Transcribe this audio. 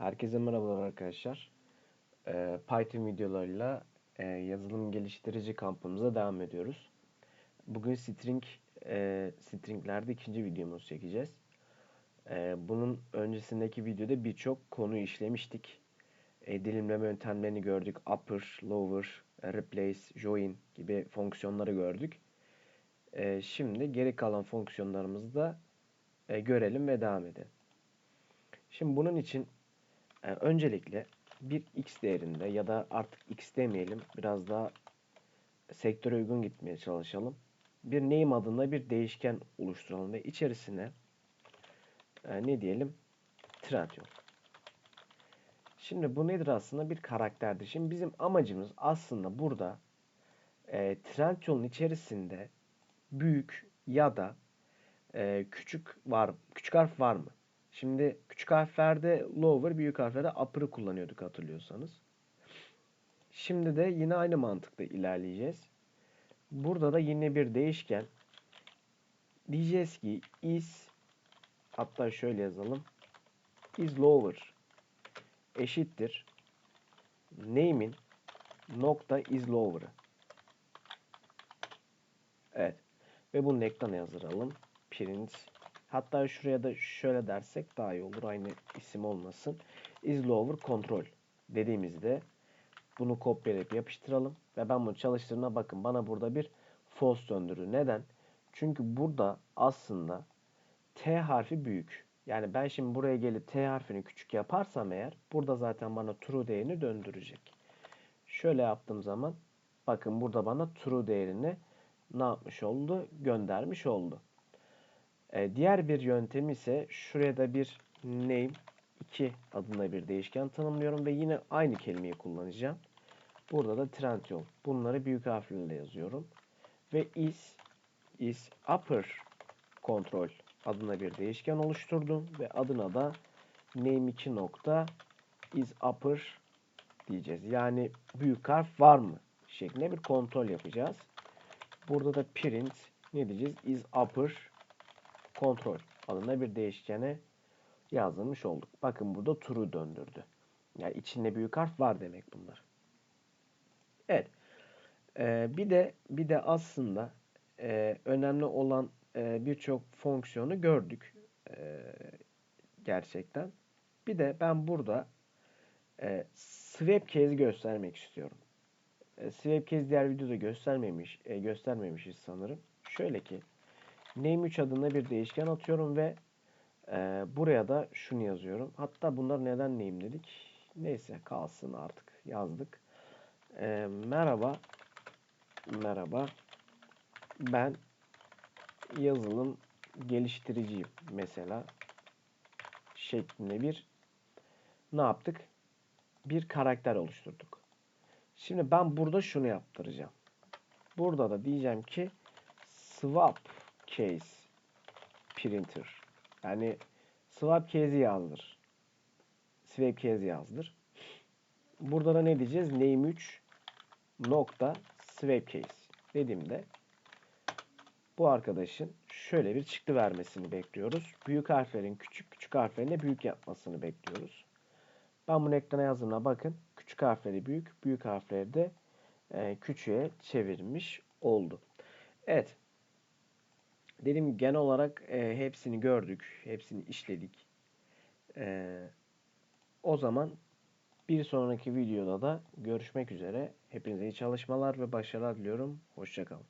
Herkese merhabalar arkadaşlar. Ee, Python videolarıyla e, yazılım geliştirici kampımıza devam ediyoruz. Bugün string e, stringlerde ikinci videomuzu çekeceğiz. E, bunun öncesindeki videoda birçok konu işlemiştik. Dilimleme yöntemlerini gördük. Upper, lower, replace, join gibi fonksiyonları gördük. Şimdi geri kalan fonksiyonlarımızı da görelim ve devam edelim. Şimdi bunun için e, öncelikle bir x değerinde ya da artık x demeyelim biraz daha sektöre uygun gitmeye çalışalım. Bir name adında bir değişken oluşturalım ve içerisine e, ne diyelim? Trendyol. Şimdi bu nedir aslında? Bir karakterdir. Şimdi bizim amacımız aslında burada e, Trendyol'un içerisinde büyük ya da e, küçük var küçük harf var mı? Şimdi küçük harflerde lower, büyük harflerde upper'ı kullanıyorduk hatırlıyorsanız. Şimdi de yine aynı mantıkla ilerleyeceğiz. Burada da yine bir değişken. Diyeceğiz ki is hatta şöyle yazalım. is lower eşittir name'in nokta is lower'ı. Evet. Ve bunu ekrana yazdıralım. Print Hatta şuraya da şöyle dersek daha iyi olur. Aynı isim olmasın. Is lower control dediğimizde bunu kopyalayıp yapıştıralım. Ve ben bunu çalıştırdığına bakın bana burada bir false döndürür. Neden? Çünkü burada aslında T harfi büyük. Yani ben şimdi buraya gelip T harfini küçük yaparsam eğer burada zaten bana true değerini döndürecek. Şöyle yaptığım zaman bakın burada bana true değerini ne yapmış oldu? Göndermiş oldu. E, diğer bir yöntem ise şuraya da bir name 2 adında bir değişken tanımlıyorum ve yine aynı kelimeyi kullanacağım. Burada da Trendyol. Bunları büyük harflerle yazıyorum. Ve is is upper control adına bir değişken oluşturdum ve adına da name 2 nokta is upper diyeceğiz. Yani büyük harf var mı şeklinde bir kontrol yapacağız. Burada da print ne diyeceğiz? Is upper kontrol adına bir değişkene yazılmış olduk. Bakın burada true döndürdü. Yani içinde büyük harf var demek bunlar. Evet. Ee, bir de bir de aslında e, önemli olan e, birçok fonksiyonu gördük e, gerçekten. Bir de ben burada e, swap case göstermek istiyorum. E, swap case diğer videoda göstermemiş e, göstermemişiz sanırım. Şöyle ki name3 adında bir değişken atıyorum ve e, buraya da şunu yazıyorum. Hatta bunlar neden name dedik? Neyse kalsın artık yazdık. E, merhaba merhaba ben yazılım geliştiriciyim mesela şeklinde bir ne yaptık? Bir karakter oluşturduk. Şimdi ben burada şunu yaptıracağım. Burada da diyeceğim ki swap case printer. Yani swap case'i yazdır. Swap case yazdır. Burada da ne diyeceğiz? Name 3 nokta swap case dediğimde bu arkadaşın şöyle bir çıktı vermesini bekliyoruz. Büyük harflerin küçük, küçük harflerin de büyük yapmasını bekliyoruz. Ben bunu ekrana yazdığımda bakın küçük harfleri büyük, büyük harfleri de e, küçüğe çevirmiş oldu. Evet. Dedim genel olarak e, hepsini gördük, hepsini işledik. E, o zaman bir sonraki videoda da görüşmek üzere. Hepinize iyi çalışmalar ve başarılar diliyorum. Hoşçakalın.